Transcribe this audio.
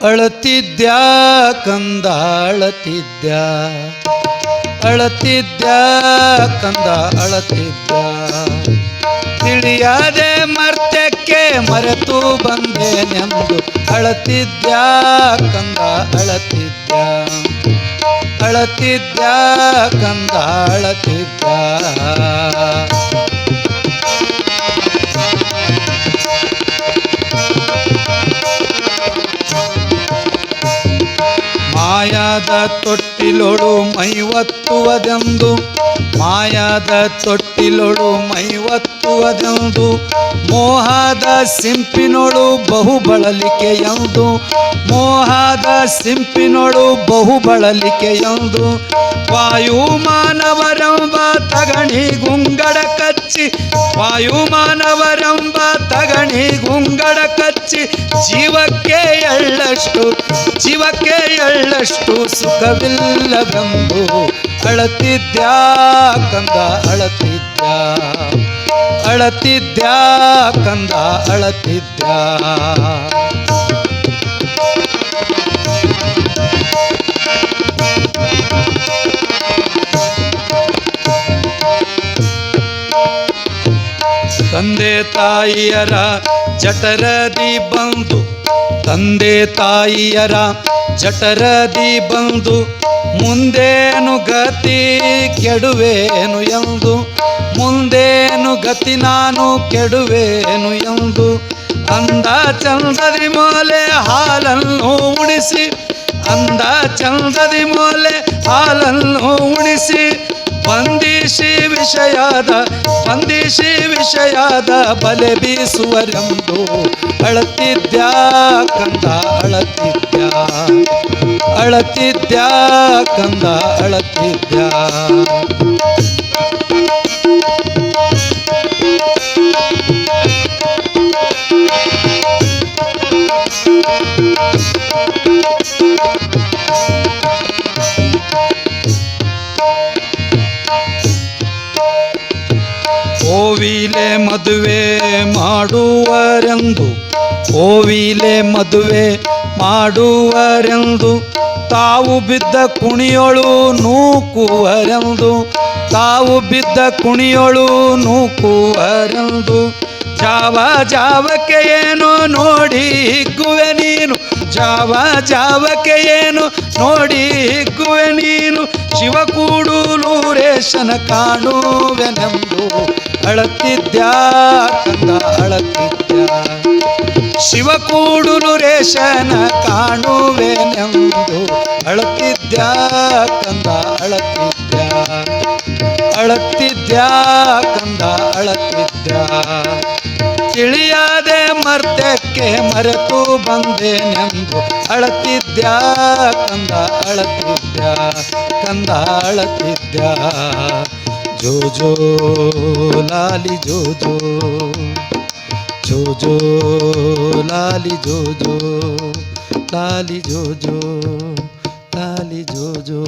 ಅಳತಿದ್ಯಾ ಕಂದ ಅಳತಿದ್ಯಾ ಅಳತಿದ್ಯಾ ಕಂದ ಅಳತಿದ್ಯಾ ತಿಳಿಯದೆ ಮರ್ತ್ಯಕ್ಕೆ ಮರೆತು ಬಂದೆ ನೆಂದು ಅಳತಿದ್ಯಾ ಕಂದ ಅಳತಿದ್ಯಾ ಅಳತಿದ್ಯಾ ಕಂದ ಅಳತಿದ್ಯಾ ಮಾಯಾದ ತೊಟ್ಟಿಲೊಳು ಮೈವತ್ತುವದೆಂದು, ಮಾಯಾದ ತೊಟ್ಟಿಲೊಳು ಮೈವತ್ತುವದೆಂದು, ಮೋಹದ ಸಿಂಪಿನೊಳು ಬಹು ಬಳಲಿಕೆಯೆಂದು ಮೋಹದ ಸಿಂಪಿನೊಳು ಬಹು ಬಳಲಿಕೆಯೆಂದು ವಾಯುಮಾನವರೆಂಬ ತಗಣಿ ಗುಂಗಡ ಕಚ್ಚಿ, ವಾಯುಮಾನವರಂಬ ತಗಣಿ ಗುಂಗಡ ಕಚ್ಚಿ, ಜೀವಕ್ಕೆ ಎಳ್ಳಷ್ಟು ಜೀವಕ್ಕೆ ಎಳ್ಳಷ್ಟು ಸುಖವಿಲ್ಲವೆಂಬು ಅಳತಿದ್ಯಾ ಕಂದ, ಅಳತಿದ್ಯಾ ಅಳತಿದ್ಯಾ ಕಂದ, ಅಳತಿದ್ಯಾ. ತಂದೆ ತಾಯಿಯರ ಜಠರದಿ ಬಂದು, ತಂದೆ ತಾಯಿಯರ ಜಠರದಿ ಬಂದು, ಮುಂದೇನು ಗತಿ ಕೆಡುವೇನು ಎಂದು, ಮುಂದೇನು ಗತಿ ನಾನು ಕೆಡುವೇನು ಎಂದು, ಅಂದ ಚಂದದಿ ಮೋಲೆ ಹಾಲನ್ನು ಉಣಿಸಿ, ಅಂದ ಚಂದದಿ ಮೋಲೆ ಹಾಲನ್ನು ಉಣಿಸಿ ವಿಷಯದ ಸಂದೇಶಿ ವಿಷಯದ ಬಲೆ ಬೀಸುವರೆಂದು ಅಳತಿದ್ಯಾ ಕಂದ ಅಳತಿದ್ಯಾ? ಅಳತಿದ್ಯಾ ಕಂದ ಅಳತಿದ್ಯಾ? ಕೋವಿಲೆ ಮದುವೆ ಮಾಡುವರೆಂದು, ಕೋವಿಲೆ ಮದುವೆ ಮಾಡುವರೆಂದು, ತಾವು ಬಿದ್ದ ಕುಣಿಯೊಳು ನೂಕುವರೆಂದು, ತಾವು ಬಿದ್ದ ಕುಣಿಯೊಳು ನೂಕುವರೆಂದು, ಜಾವ ಜಾವಕ್ಕೆ ಏನು ನೋಡಿ ಹಿಗ್ಗುವೆ ನೀನು, ಜಾವ ಜಾವಕ್ಕೆ ಏನು ನೋಡಿ ಹಿಗ್ಗುವೆ ನೀನು ಶಿವಕೂಡು ರೇಷನ ಕಾಣುವೆನೆಂದು ಅಳತಿದ್ಯಾ, ಕಂದ ಅಳತಿದ್ಯಾ? ಶಿವ ಕೂಡೂಲು ರೇಷನ ಕಾಣುವೆನೆಂದು ಅಳತಿದ್ಯಾ, ಕಂದ ಅಳತಿದ್ಯಾ? ಅಳತ್ತಿದ್ಯಾ ಕಂದ ಅಳತಿದ್ಯಾ? ತಿಳಿಯಾದೆ ಮರ್ತ್ಯಕ್ಕೆ ಮರೆತು ಬಂದೇನೆಂದು ಅಳತಿದ್ಯಾ, ಕಂದ ಅಳತಿದ್ಯಾ? ಕಂದ ಅಳತಿದ್ಯಾ? ಜೋ ಜೋ ಲಾಲಿ ಜೋ ಜೋ ಜೋ ಜೋ ಲಾಲಿ ಜೋ ಜೋ ಲಾಲಿ ಜೋ ಜೋ ಲಾಲಿ ಜೋ ಜೋ